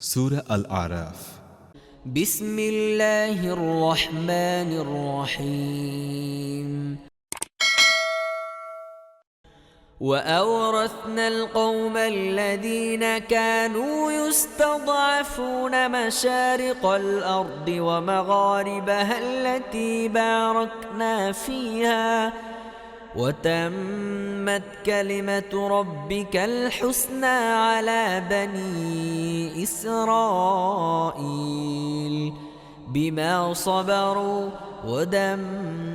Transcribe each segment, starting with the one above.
سورة الأعراف. بسم الله الرحمن الرحيم. وأورثنا القوم الذين كانوا يستضعفون مشارق الأرض ومغاربها التي باركنا فيها. وتمت كلمة ربك الحسنى على بني إسرائيل بما صبروا ودمرنا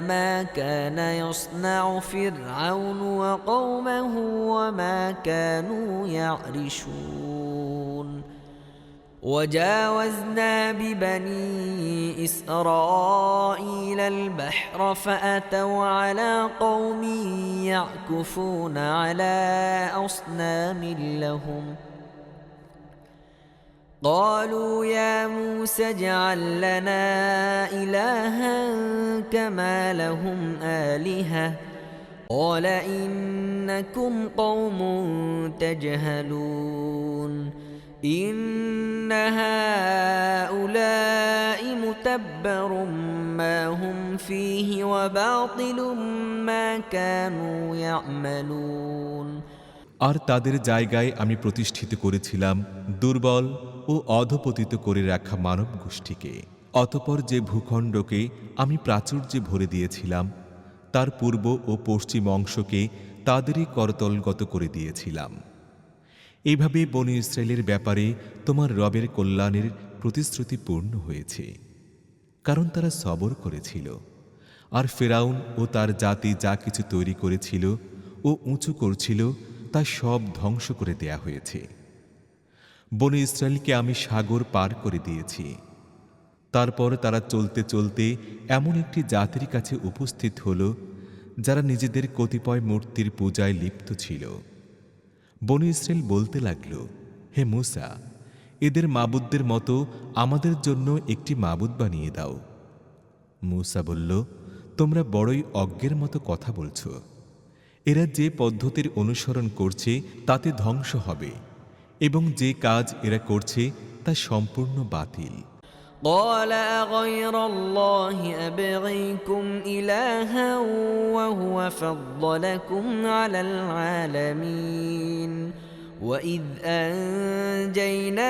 ما كان يصنع فرعون وقومه وما كانوا يعرشون. وجاوزنا ببني إسرائيل البحر فأتوا على قوم يعكفون على أصنام لهم. قالوا يا موسى اجعل لنا إلها كما لهم آلهة. قال إنكم قوم تجهلون. إن هؤلاء متبر ما هم فيه وباطل ما كانوا يعملون আর তাদের জায়গায় আমি প্রতিষ্ঠিত করেছিলাম দুর্বল ও অধপতিত করে রাখা মানব গোষ্ঠীকে অতপর যে ভূখণ্ডকে আমি প্রাচুর্যে ভরে দিয়েছিলাম তার পূর্ব ও পশ্চিম অংশকে তাদেরই করতলগত করে দিয়েছিলাম এইভাবে বনি ইসরায়েলের ব্যাপারে তোমার রবের কল্যাণের প্রতিশ্রুতি পূর্ণ হয়েছে, কারণ তারা সবর করেছিল। আর ফেরাউন ও তার জাতি যা কিছু তৈরি করেছিল ও উঁচু করছিল, তা সব ধ্বংস করে দেয়া হয়েছে। বনে ইসরায়েলকে আমি সাগর পার করে দিয়েছি। তারপর তারা চলতে চলতে এমন একটি জাতির কাছে উপস্থিত হল, যারা নিজেদের কতিপয় মূর্তির পূজায় লিপ্ত ছিল। বনে ইসরায়েল বলতে লাগল, হে মুসা, এদের মাবুদদের মতো আমাদের জন্য একটি মাবুদ বানিয়ে দাও। মুসা বলল, তোমরা বড়ই অজ্ঞের মতো কথা বলছ। এরা যে পদ্ধতির অনুসরণ করছে, তাতে ধ্বংস হবে, এবং যে কাজ এরা করছে, তা সম্পূর্ণ বাতিল। قال أغير الله أبغيكم إلها وهو فضلكم على العالمين وإذ أنجيناكم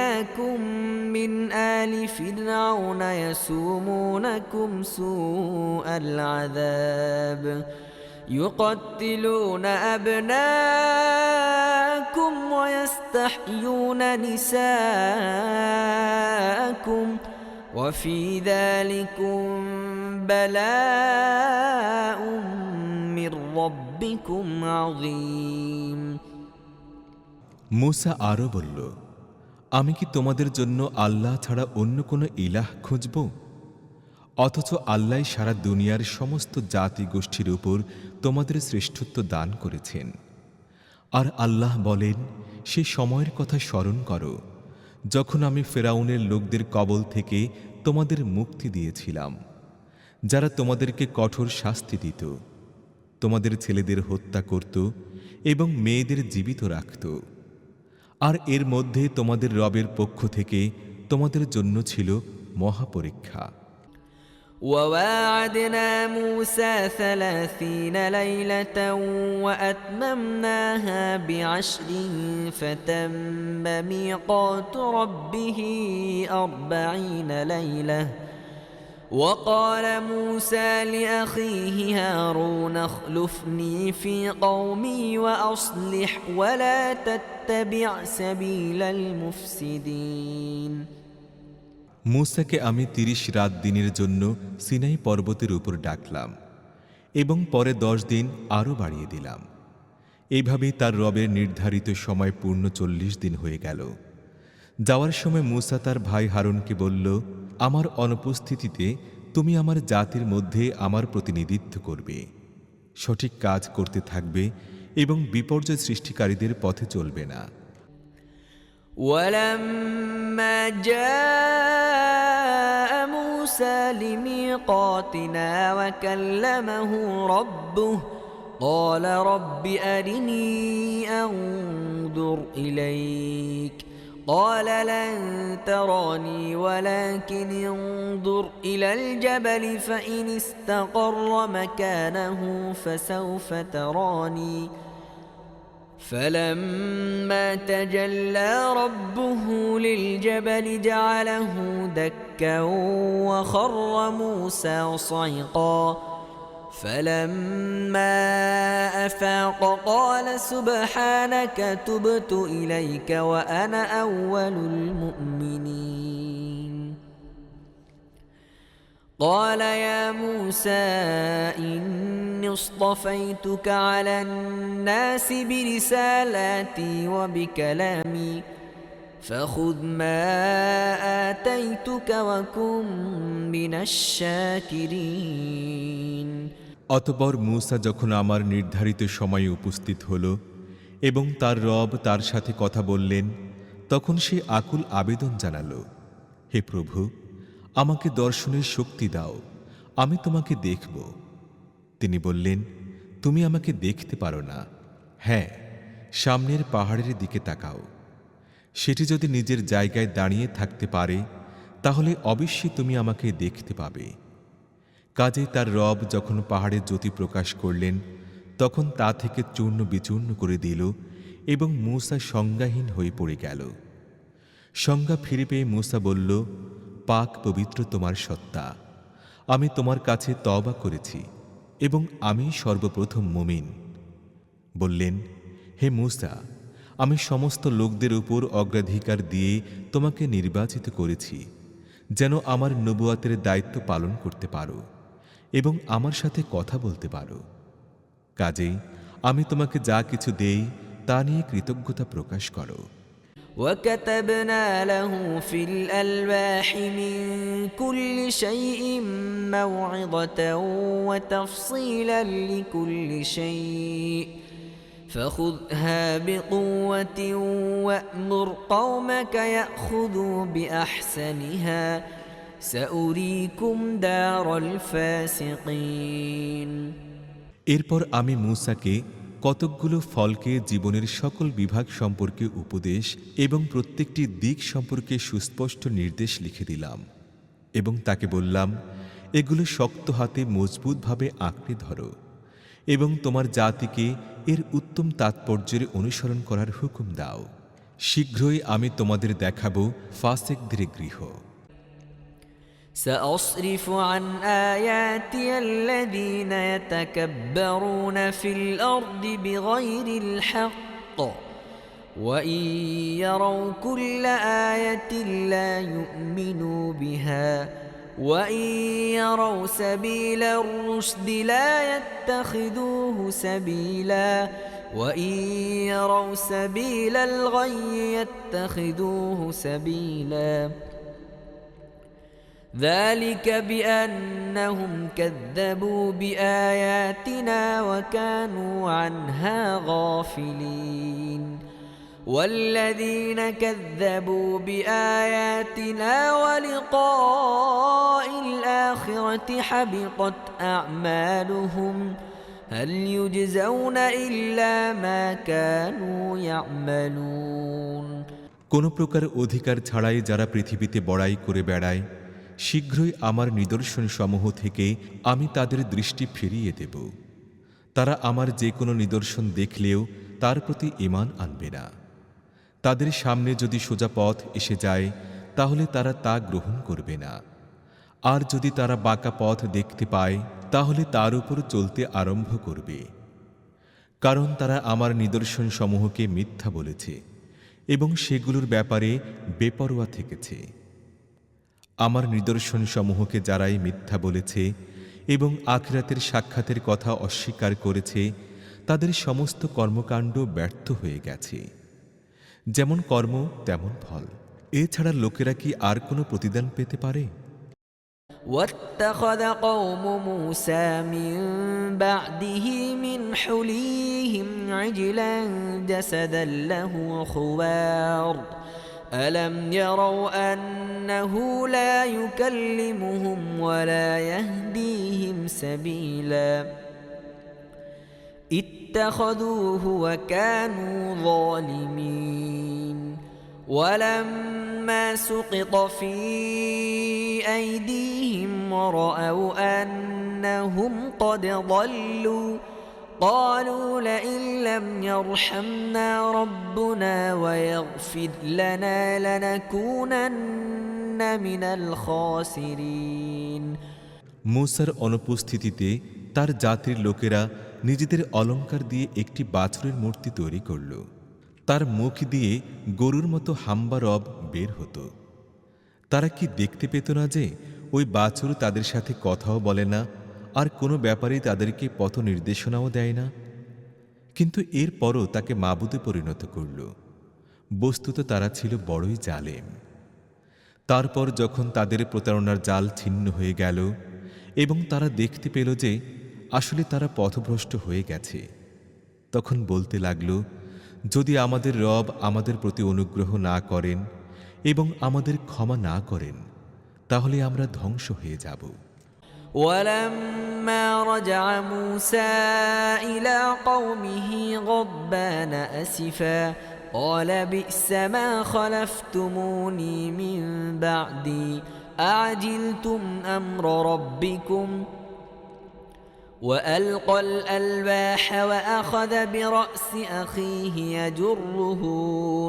من آل فرعون يسومونكم سوء العذاب يقتلون أبناءكم ويستحيون نساءكم وفي ذلكم بلاء من ربكم عظيم মুসা আরও বলল আমি কি তোমাদের জন্য আল্লাহ ছাড়া অন্য কোনো ইলাহ খুঁজব অথচ আল্লাহ সারা দুনিয়ার সমস্ত জাতি গোষ্ঠীর উপর তোমাদের শ্রেষ্ঠত্ব দান করেছেন আর আল্লাহ বলেন সে সময়ের কথা স্মরণ করো যখন আমি ফেরাউনের লোকদের কবল থেকে তোমাদের মুক্তি দিয়েছিলাম, যারা তোমাদেরকে কঠোর শাস্তি দিত, তোমাদের ছেলেদের হত্যা করত এবং মেয়েদের জীবিত রাখত। আর এর মধ্যে তোমাদের রবের পক্ষ থেকে তোমাদের জন্য ছিল মহাপরীক্ষা। وواعدنا موسى ثلاثين ليلة وأتممناها بعشر فتم ميقات ربه أربعين ليلة. وقال موسى لأخيه هارون اخلفني في قومي وأصلح ولا تتبع سبيل المفسدين. মুসাকে আমি তিরিশ রাত দিনের জন্য সিনাই পর্বতের উপর ডাকলাম এবং পরে দশ দিন আরও বাড়িয়ে দিলাম। এইভাবেই তার রবের নির্ধারিত সময় পূর্ণ চল্লিশ দিন হয়ে গেল। যাওয়ার সময় মুসা তার ভাই হারুনকে বলল, আমার অনুপস্থিতিতে তুমি আমার জাতির মধ্যে আমার প্রতিনিধিত্ব করবে, সঠিক কাজ করতে থাকবে এবং বিপর্যয় সৃষ্টিকারীদের পথে চলবে না। ولما جاء موسى لميقاتنا وكلمه ربه قال رب أرني أنظر إليك قال لن تراني ولكن انظر إلى الجبل فإن استقر مكانه فسوف تراني فلما تجلى ربه للجبل جعله دكا وخر موسى صعقا. فلما أفاق قال سبحانك تبت إليك وأنا أول المؤمنين. قال يا موسى إني اصطفيتك على الناس برسالاتي وبكلامي فخذ ما آتيتك وكن من الشاكرين অতপর মূসা যখন আমার নির্ধারিত সময়ে উপস্থিত হল এবং তার রব তার সাথে কথা বললেন তখন সে আকুল আবেদন জানাল হে প্রভু আমাকে দর্শনের শক্তি দাও, আমি তোমাকে দেখব। তিনি বললেন, তুমি আমাকে দেখতে পারো না। হ্যাঁ সামনের পাহাড়ের দিকে তাকাও। সেটি যদি নিজের জায়গায় দাঁড়িয়ে থাকতে পারে, তাহলে অবশ্যই তুমি আমাকে দেখতে পাবে। কাজে তার রব যখন পাহাড়ে জ্যোতি প্রকাশ করলেন, তখন তা থেকে চূর্ণ বিচূর্ণ করে দিল এবং মূসা সংজ্ঞাহীন হয়ে পড়ে গেল। সংজ্ঞা ফিরে পেয়ে মূসা বলল পাক পবিত্র তোমার সত্তা। আমি তোমার কাছে তবা করেছি এবং আমি সর্বপ্রথম মুমিন। বললেন, হে মূসা, আমি সমস্ত লোকদের উপর অগ্রাধিকার দিয়ে তোমাকে নির্বাচিত করেছি, যেন আমার নবুয়াতের দায়িত্ব পালন করতে পারো এবং আমার সাথে কথা বলতে পারো। কাজেই আমি তোমাকে যা কিছু দেই তা নিয়ে কৃতজ্ঞতা প্রকাশ করো। وكتبنا له في الألواح من كل شيء موعظة وتفصيلا لكل شيء فخذها بقوة وأمر قومك يأخذوا بأحسنها سأريكم دار الفاسقين এরপর আমি মূসাকে কতকগুলো ফলকে জীবনের সকল বিভাগ সম্পর্কে উপদেশ এবং প্রত্যেকটি দিক সম্পর্কে সুস্পষ্ট নির্দেশ লিখে দিলাম এবং তাকে বললাম, এগুলো শক্ত হাতে মজবুতভাবে আঁকড়ে ধরো এবং তোমার জাতিকে এর উত্তম তাৎপর্যের অনুসরণ করার হুকুম দাও। শীঘ্রই আমি তোমাদের দেখাবো ফাসেকদের গৃহ। سأصرف عن آياتي الذين يتكبرون في الأرض بغير الحق. وإن يروا كل آية لا يؤمنوا بها. وإن يروا سبيل الرشد لا يتخذوه سبيلا. وإن يروا سبيل الغي يتخذوه سبيلا. ذلك بأنهم كذبوا بآياتنا وكانوا عنها غافلين والذين كذبوا بآياتنا ولقاء الآخرة حبطت أعمالهم هل يجزون إلا ما كانوا يعملون কোনো প্রকার অধিকার ছাড়াই যারা পৃথিবীতে বড়াই করে বেড়ায় শীঘ্রই আমার নিদর্শন সমূহ থেকে আমি তাদের দৃষ্টি ফিরিয়ে দেব। তারা আমার যে কোনো নিদর্শন দেখলেও তার প্রতি ইমান আনবে না। তাদের সামনে যদি সোজা পথ এসে যায়, তাহলে তারা তা গ্রহণ করবে না। আর যদি তারা বাঁকা পথ দেখতে পায়, তাহলে তার উপর চলতে আরম্ভ করবে। কারণ তারা আমার নিদর্শন সমূহকে মিথ্যা বলেছে এবং সেগুলোর ব্যাপারে বেপরোয়া থেকেছে। আমার নিদর্শন সমূহকে যারাই মিথ্যা বলেছে এবং আখরাতের সাক্ষাতের কথা অস্বীকার করেছে তাদের সমস্ত কর্মকাণ্ড ব্যর্থ হয়ে গেছে যেমন কর্ম তেমন ফল এছাড়া লোকেরা কি আর কোনো প্রতিদান পেতে পারে واتخذ قوم موسى من بعده من حليهم عجلا جسدا له خوار ألم يروا أنه لا يكلمهم ولا يهديهم سبيلا اتخذوه وكانوا ظالمين ولما سقط في أيديهم ورأوا أنهم قد ضلوا قالوا لئن لم يرحمنا ربنا ويغفر لنا لنكونن من الخاسرين মুসার অনুপস্থিতিতে তার জাতির লোকেরা নিজেদের অলংকার দিয়ে একটি বাছুরের মূর্তি তৈরি করল তার মুখ দিয়ে গরুর মতো হাম্বা রব বের হতো তারা কি দেখতে পেত না যে ওই বাছুর তাদের সাথে কথাও বলে না আর কোনো ব্যাপারেই তাদেরকে পথ নির্দেশনাও দেয় না। কিন্তু এরপরও তাকে মাবুদে পরিণত করল। বস্তুত তারা ছিল বড়ই জালেম। তারপর যখন তাদের প্রতারণার জাল ছিন্ন হয়ে গেল এবং তারা দেখতে পেল যে আসলে তারা পথভ্রষ্ট হয়ে গেছে, তখন বলতে লাগল, যদি আমাদের রব আমাদের প্রতি অনুগ্রহ না করেন এবং আমাদের ক্ষমা না করেন, তাহলে আমরা ধ্বংস হয়ে যাব। ولما رجع موسى إلى قومه غضبان أسفا قال بئس ما خلفتموني من بعدي أعجلتم أمر ربكم؟ وألقى الألواح وأخذ برأس أخيه يجره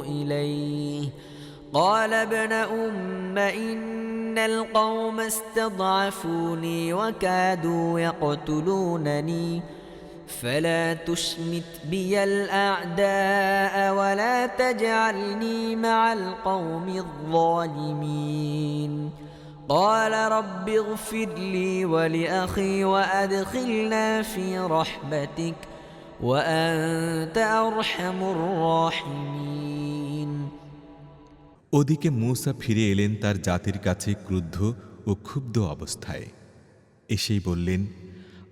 إليه. قال ابن أم إن القوم استضعفوني وكادوا يقتلونني فلا تشمت بي الأعداء ولا تجعلني مع القوم الظالمين. قال رب اغفر لي ولأخي وأدخلنا في رحمتك وأنت أرحم الراحمين. ওদিকে মূসা ফিরে এলেন তার জাতির কাছে ক্রুদ্ধ ও ক্ষুব্ধ অবস্থায়। এসেই বললেন,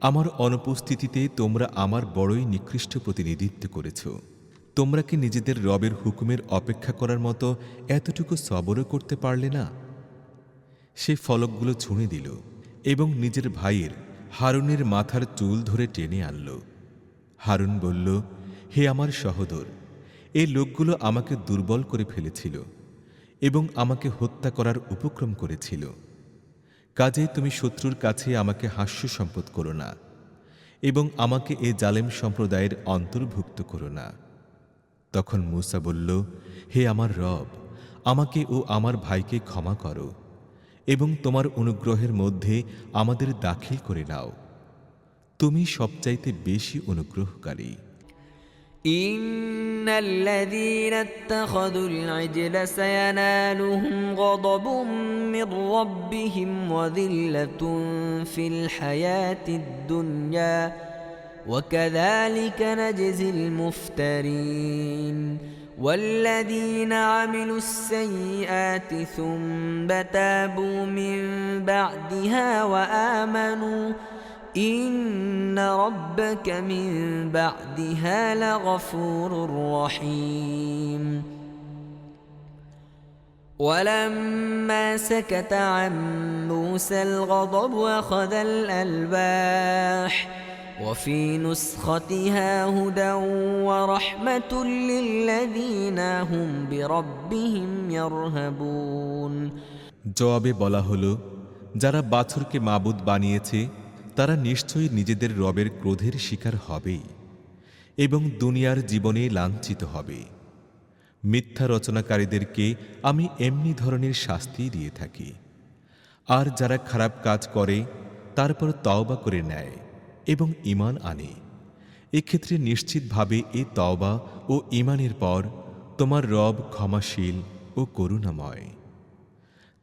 আমার অনুপস্থিতিতে তোমরা আমার বড়ই নিকৃষ্ট প্রতিনিধিত্ব করেছ। তোমরা কি নিজেদের রবের হুকুমের অপেক্ষা করার মতো এতটুকু সবরও করতে পারলে না? সে ফলকগুলো ছুঁড়ে দিল এবং নিজের ভাইয়ের হারুনের মাথার চুল ধরে টেনে আনল। হারুন বলল, হে আমার সহোদর এই লোকগুলো আমাকে দুর্বল করে ফেলেছিল। এবং আমাকে হত্যা করার উপক্রম করেছিল। কাজে তুমি শত্রুর কাছে আমাকে হাস্য সম্পদ করো না এবং আমাকে এ জালেম সম্প্রদায়ের অন্তর্ভুক্ত করো না। তখন মূসা বলল, হে আমার রব, আমাকে ও আমার ভাইকে ক্ষমা করো এবং তোমার অনুগ্রহের মধ্যে আমাদের দাখিল করে নাও। তুমি সবচাইতে বেশি অনুগ্রহকারী। إن الذين اتخذوا العجل سينالهم غضب من ربهم وذلة في الحياة الدنيا وكذلك نجزي المفترين والذين عملوا السيئات ثم تابوا من بعدها وآمنوا إن ربك من بعدها لغفور رحيم ولما سكت عن موسى الغضب أخذ الألواح وفي نسختها هدى ورحمة للذين هم بربهم يرهبون জবাবে বলা হলো যারা বাছুরকে মাবুদ বানিয়েছে তারা নিশ্চয়ই নিজেদের রবের ক্রোধের শিকার হবেই এবং দুনিয়ার জীবনে লাঞ্ছিত হবে। মিথ্যা রচনাকারীদেরকে আমি এমনি ধরনের শাস্তি দিয়ে থাকি। আর যারা খারাপ কাজ করে, তারপর তওবা করে নেয় এবং ঈমান আনে। এক্ষেত্রে নিশ্চিতভাবে এ তওবা ও ঈমানের পর তোমার রব ক্ষমাশীল ও করুণাময়।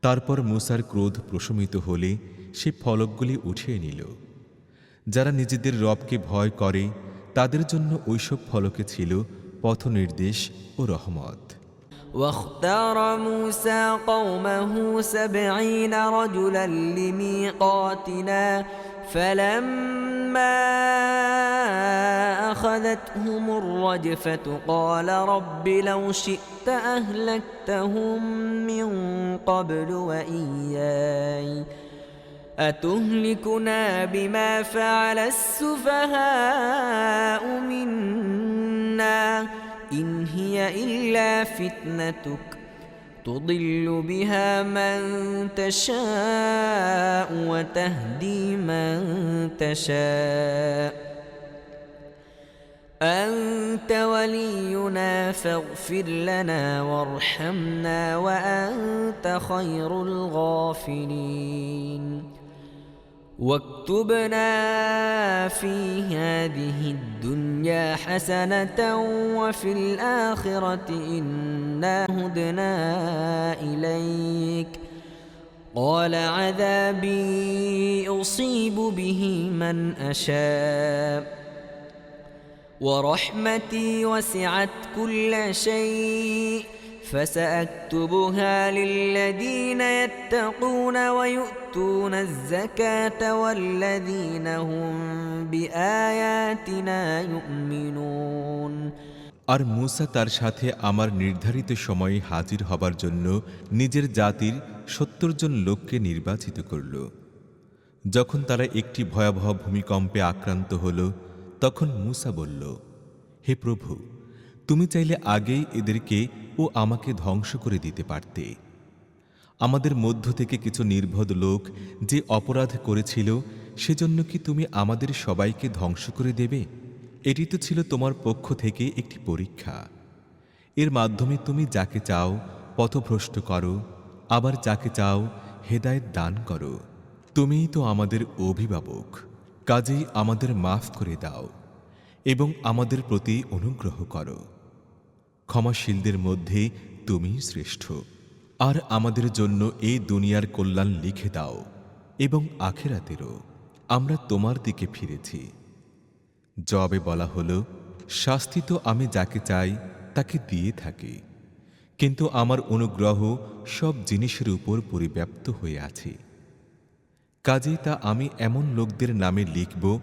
তারপর মুসার ক্রোধ প্রশমিত হলে সে ফলকগুলি উঠিয়ে নিল যারা নিজেদের রবকে ভয় করে তাদের জন্য ওইসব ফলকে ছিল পথনির্দেশ ও রহমত واختار موسى قومه سبعين رجلا لميقاتنا فلما أخذتهم الرجفة قال رب لو شئت أهلكتهم من قبل وإياي أتهلكنا بما فعل السفهاء منا إن هي إلا فتنتك تضل بها من تشاء وتهدي من تشاء. أنت ولينا فاغفر لنا وارحمنا وأنت خير الغافرين واكتبنا في هذه الدنيا حسنة وفي الآخرة إنا هدنا إليك. قال عذابي أصيب به من أشاء. ورحمتي وسعت كل شيء. فساكتبها للذين يتقون ويؤتون الزكاه والذين هم باياتنا يؤمنون আর মূসা তার সাথে আমার নির্ধারিত সময়ে হাজির হবার জন্য নিজের জাতির সত্তর জন লোককে নির্বাচিত করল যখন তারা একটি ভয়াবহ ভূমিকম্পে আক্রান্ত হল তখন মূসা বলল হে প্রভু তুমি চাইলে আগেই এদেরকে ও আমাকে ধ্বংস করে দিতে পারতে। আমাদের মধ্য থেকে কিছু নির্বোধ লোক যে অপরাধ করেছিল, সেজন্য কি তুমি আমাদের সবাইকে ধ্বংস করে দেবে? এটি তো ছিল তোমার পক্ষ থেকে একটি পরীক্ষা। এর মাধ্যমে তুমি যাকে চাও, পথভ্রষ্ট করো, আবার যাকে চাও, হেদায়েত দান করো। তুমিই তো আমাদের অভিভাবক, কাজেই আমাদের মাফ করে দাও এবং আমাদের প্রতি অনুগ্রহ করো। ক্ষমাশীলদের মধ্যে তুমিই শ্রেষ্ঠ। আর আমাদের জন্য এই দুনিয়ার কল্যাণ লিখে দাও এবং আখেরাতেরও। আমরা তোমার দিকে ফিরেছি। জবে বলা হলো, শাস্তি তো আমি যাকে চাই, তাকে দিয়ে থাকি। কিন্তু আমার অনুগ্রহ সব জিনিসের উপর পরিব্যাপ্ত হয়ে আছে। কাজেই তা আমি এমন লোকদের নামে লিখব,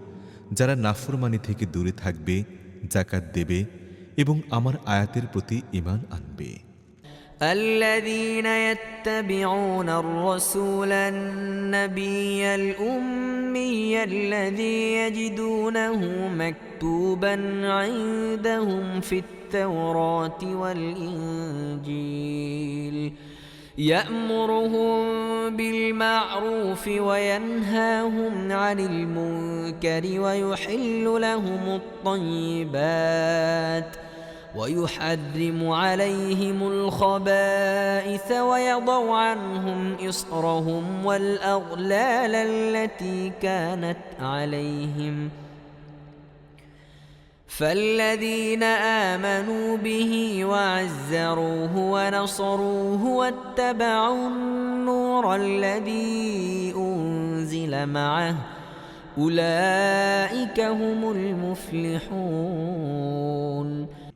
যারা নাফরমানি থেকে দূরে থাকবে জাকাত দেবে এবং আমার আয়াতের প্রতি ইমান আনবে الذين يتبعون الرسول النبي الأمي الذي يجدونه مكتوبا عندهم في التوراة والإنجيل يأمرهم بالمعروف وينهاهم عن المنكر ويحل لهم الطيبات ۖ ويحرم عليهم الخبائث ويضع عنهم إصرهم والأغلال التي كانت عليهم فالذين آمنوا به وعزروه ونصروه واتبعوا النور الذي أنزل معه أولئك هم المفلحون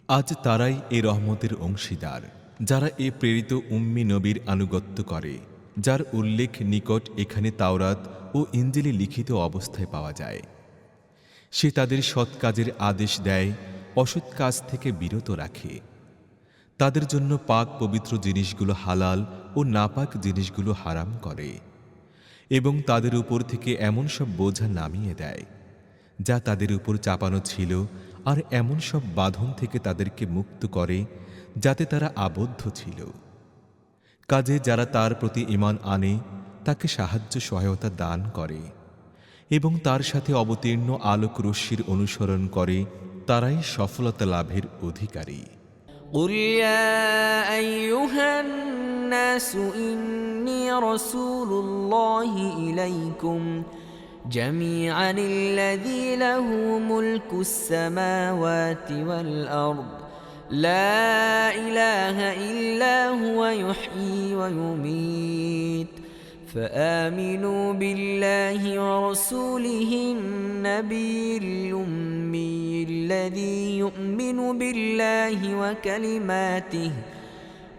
আজ তারাই এ রহমতের অংশীদার যারা এ প্রেরিত উম্মি নবীর আনুগত্য করে যার উল্লেখ নিকট এখানে তাওরাত ও ইঞ্জিলে লিখিত অবস্থায় পাওয়া যায় সে তাদের সৎ কাজের আদেশ দেয়, অসৎ কাজ থেকে বিরত রাখে। তাদের জন্য পাক পবিত্র জিনিসগুলো হালাল ও নাপাক জিনিসগুলো হারাম করে এবং তাদের উপর থেকে এমন সব বোঝা নামিয়ে দেয়, যা তাদের উপর চাপানো ছিল আর এমন সব বাঁধন থেকে তাদেরকে মুক্ত করে, যাতে তারা আবদ্ধ ছিল। কাজে যারা তার প্রতি ইমান আনে, তাকে সাহায্য সহায়তা দান করে। এবং তার সাথে অবতীর্ণ আলোক রশ্মির অনুসরণ করে তারাই সফলতা লাভের অধিকারী قل يا أيها الناس إني رسول الله إليكم جميعا الذي له ملك السماوات والأرض لا إله إلا هو يحيي ويميت فآمنوا بالله ورسوله النبي الأمي الذي يؤمن بالله وكلماته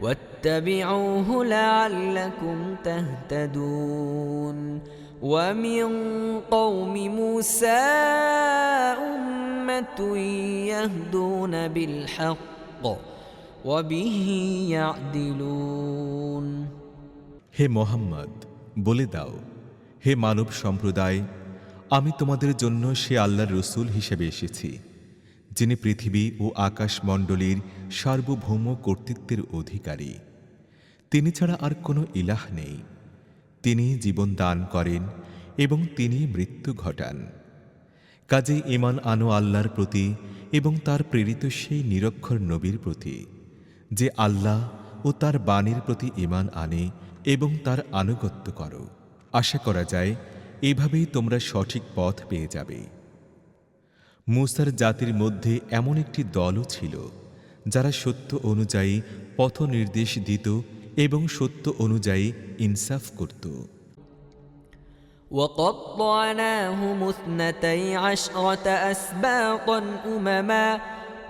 واتبعوه لعلكم تهتدون ومن قوم موسى أمة يهدون بالحق وبه يعدلون. هي محمد বলে দাও, হে মানব সম্প্রদায়, আমি তোমাদের জন্য সে আল্লাহর রসুল হিসেবে এসেছি, যিনি পৃথিবী ও আকাশমণ্ডলীর সার্বভৌম কর্তৃত্বের অধিকারী। তিনি ছাড়া আর কোনো ইলাহ নেই। তিনি জীবন দান করেন এবং তিনি মৃত্যু ঘটান। কাজে ইমান আনো আল্লাহর প্রতি এবং তার প্রেরিত সেই নিরক্ষর নবীর প্রতি, যে আল্লাহ ও তার বাণীর প্রতি ইমান আনে এবং তার আনুগত্য করো আশা করা যায় এভাবেই তোমরা সঠিক পথ পেয়ে যাবে মুসার জাতির মধ্যে এমন একটি দলও ছিল যারা সত্য অনুযায়ী পথ নির্দেশ দিত এবং সত্য অনুযায়ী ইনসাফ করত وقطعناهم اثنتي عشرة أسباطا أمما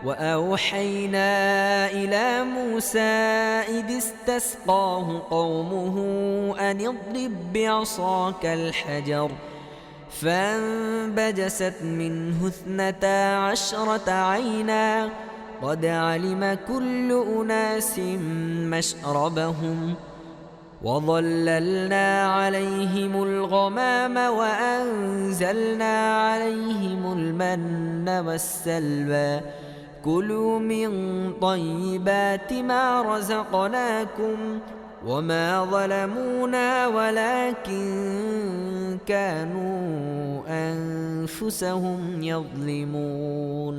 وأوحينا إلى موسى إذ استسقاه قومه أن اضرب بعصاك الحجر فانبجست منه اثنتا عشرة عينا قد علم كل أناس مشربهم وظللنا عليهم الغمام وأنزلنا عليهم المن والسلوى كلوا من طيبات ما رزقناكم وما ظلمونا ولكن كانوا أنفسهم يظلمون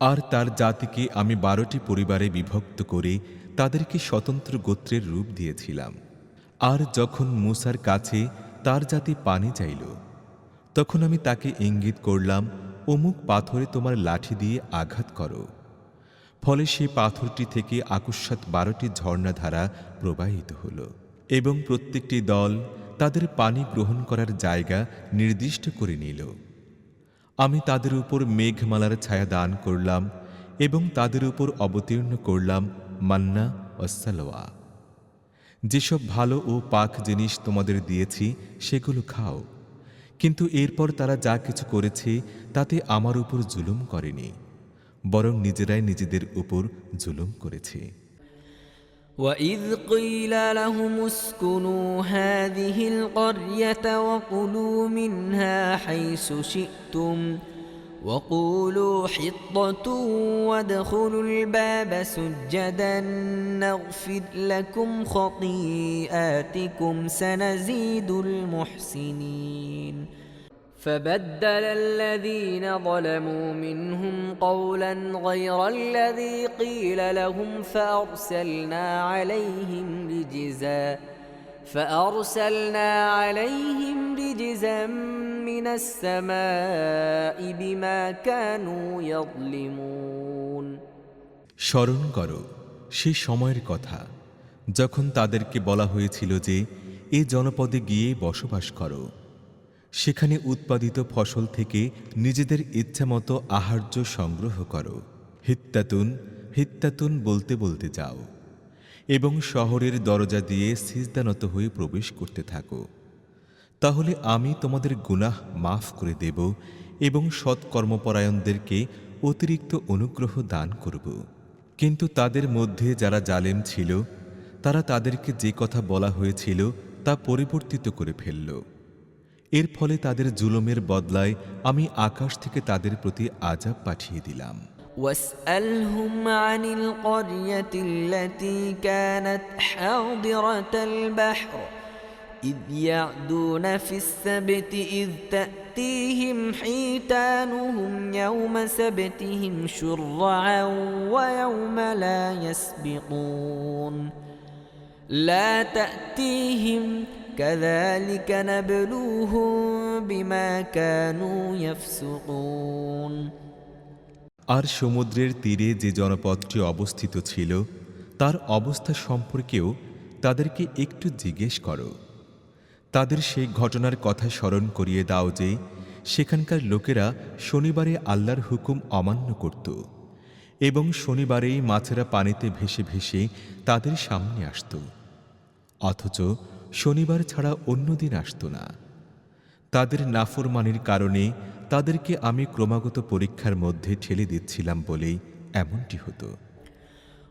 আর তার জাতিকে আমি বারোটি পরিবারে বিভক্ত করে তাদেরকে স্বতন্ত্র গোত্রের রূপ দিয়েছিলাম আর যখন মুসার কাছে তার জাতি পানি চাইল তখন আমি তাকে ইঙ্গিত করলাম অমুক পাথরে তোমার লাঠি দিয়ে আঘাত করো। ফলে সেই পাথরটি থেকে আকস্মাত বারোটি ঝর্ণাধারা প্রবাহিত হল এবং প্রত্যেকটি দল তাদের পানি গ্রহণ করার জায়গা নির্দিষ্ট করে নিল। আমি তাদের উপর মেঘমালার ছায়া দান করলাম এবং তাদের উপর অবতীর্ণ করলাম মান্না অসালোয়া যেসব ভালো ও পাক জিনিস তোমাদের দিয়েছি, সেগুলো খাও। কিন্তু এরপর তারা যা কিছু করেছে তাতে আমার উপর জুলুম করেনি বরং নিজেরাই নিজেদের উপর জুলুম করেছে وإذ قيل لهم اسكنوا هذه القرية وكلوا منها حيث شئتم وقولوا حطة وادخلوا الباب سجدا نغفر لكم خطيئاتكم سنزيد المحسنين. فبدل الذين ظلموا منهم قولا غير الذي قيل لهم فأرسلنا عليهم رجزا فأرسلنا عليهم رجزا من السماء بما كانوا يظلمون স্মরণ করো সে সময়ের কথা যখন তাদেরকে বলা হয়েছিল যে এ জনপদে গিয়ে বসবাস করো সেখানে উৎপাদিত ফসল থেকে নিজেদের ইচ্ছামতো আহার্য সংগ্রহ করো হিত্তাতুন হিত্তাতুন বলতে বলতে যাও এবং শহরের দরজা দিয়ে সিজদানত হয়ে প্রবেশ করতে থাকো। তাহলে আমি তোমাদের গুনাহ মাফ করে দেব এবং সৎকর্মপরায়ণদেরকে অতিরিক্ত অনুগ্রহ দান করব। কিন্তু তাদের মধ্যে যারা জালেম ছিল, তারা তাদেরকে যে কথা বলা হয়েছিল তা পরিবর্তিত করে ফেলল। এর ফলে তাদের জুলুমের বদলায় আমি আকাশ থেকে তাদের প্রতি আজাব পাঠিয়ে দিলাম। واسألهم عن القرية التي كانت حاضرة البحر. إذ يعدون في السبت إذ تأتيهم حيتانهم يوم سبتهم شرعا ويوم لا يسبقون. لا تأتيهم كذلك نبلوهم بما كانوا يفسقون. আর সমুদ্রের তীরে যে জনপদটি অবস্থিত ছিল, তার অবস্থা সম্পর্কেও তাদেরকে একটু জিজ্ঞেস করো। তাদের সেই ঘটনার কথা স্মরণ করিয়ে দাও যে, সেখানকার লোকেরা শনিবারে আল্লাহর হুকুম অমান্য করত এবং শনিবারেই মাছেরা পানিতে ভেসে ভেসে তাদের সামনে আসত। অথচ শনিবার ছাড়া অন্য দিন আসত না। তাদের নাফরমানির কারণে তাদেরকে আমি ক্রমাগত পরীক্ষার মধ্যে ঠেলে দিচ্ছিলাম বলেই এমনটি হতো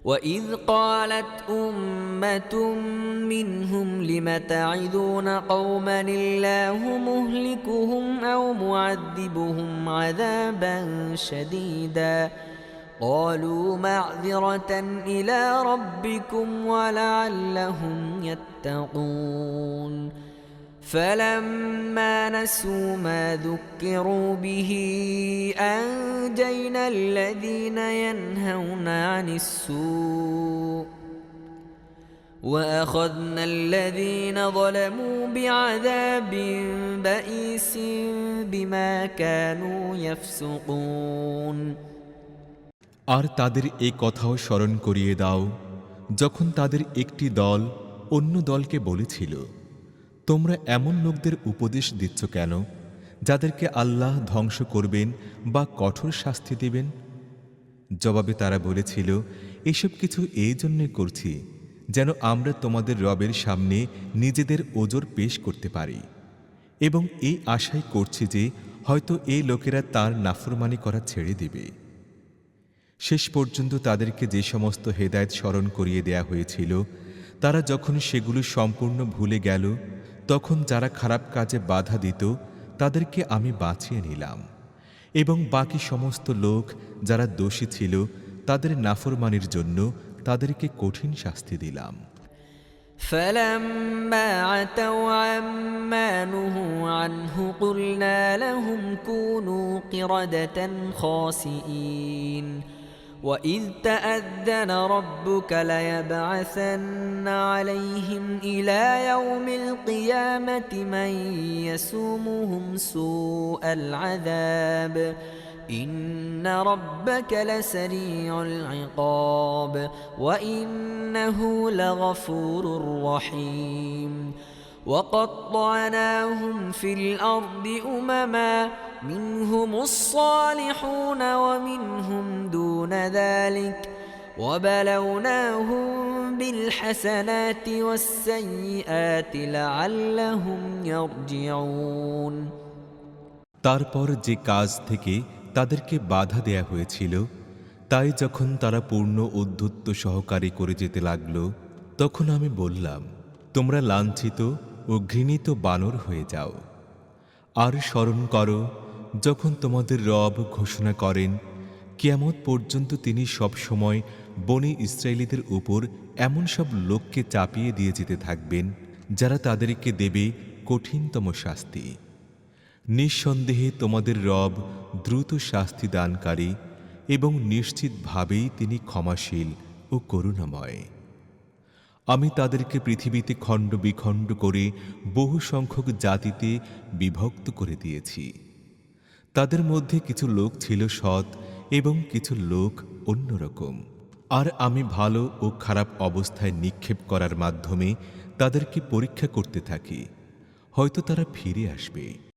وإذ قالت أمة منهم لم تعظون قوما الله مهلكهم أو معذبهم عذابا شديدا قالوا معذرة إلى ربكم ولعلهم يتقون فلما نسوا ما ذكروا به أنجينا الذين ينهون عن السوء واخذنا الذين ظلموا بعذاب بئيس بما كانوا يفسقون আর তাদের এ কথাও স্মরণ করিয়ে দাও যখন তাদের একটি দল অন্য দলকে বলেছিল তোমরা এমন লোকদের উপদেশ দিচ্ছ কেন, যাদেরকে আল্লাহ ধ্বংস করবেন বা কঠোর শাস্তি দেবেন? জবাবে তারা বলেছিল, এসব কিছু এই জন্যে করছি, যেন আমরা তোমাদের রবের সামনে নিজেদের ওজোর পেশ করতে পারি। এবং এই আশাই করছি যে হয়তো এই লোকেরা তার নাফরমানি করা ছেড়ে দেবে। শেষ পর্যন্ত তাদেরকে যে সমস্ত হেদায়েত স্মরণ করিয়ে দেয়া হয়েছিল, তারা যখন সেগুলো সম্পূর্ণ ভুলে গেল তখন যারা খারাপ কাজে বাধা দিত তাদেরকে আমি বাঁচিয়ে নিলাম এবং বাকি সমস্ত লোক যারা দোষী ছিল তাদের নাফরমানির জন্য তাদেরকে কঠিন শাস্তি দিলাম فلما عتوا عما نهوا عنه قلنا لهم كونوا قردة خاسئين وإذ تأذن ربك ليبعثن عليهم إلى يوم القيامة من يسومهم سوء العذاب إن ربك لسريع العقاب وإنه لغفور رحيم وقطعناهم في الأرض أمما منهم الصالحون ومنهم دون ذلك وبلوناهم بالحسنات والسيئات لعلهم يرجعون তারপর যে কাজ থেকে তাদেরকে বাধা দেয়া হয়েছিল তাই যখন তারা পূর্ণ উদ্ধত্ত সহকারী করে যেতে লাগল তখন আমি বললাম তোমরা লাঞ্ছিত ও ঘৃণিত বানর হয়ে যাও। আর স্মরণ করো, যখন তোমাদের রব ঘোষণা করেন, কিয়ামত পর্যন্ত তিনি সব সময় বনি ইসরায়েলিদের উপর এমন সব লোককে চাপিয়ে দিয়ে যেতে থাকবেন, যারা তাদেরকে দেবে কঠিনতম শাস্তি। নিঃসন্দেহে তোমাদের রব দ্রুত শাস্তি দানকারী এবং নিশ্চিতভাবেই তিনি ক্ষমাশীল ও করুণাময়। আমি তাদেরকে পৃথিবীতে খণ্ড বিখণ্ড করে বহু সংখ্যক জাতিতে বিভক্ত করে দিয়েছি। তাদের মধ্যে কিছু লোক ছিল সৎ এবং কিছু লোক অন্যরকম। আর আমি ভালো ও খারাপ অবস্থায় নিক্ষেপ করার মাধ্যমে তাদেরকে পরীক্ষা করতে থাকি। হয়তো তারা ফিরে আসবে।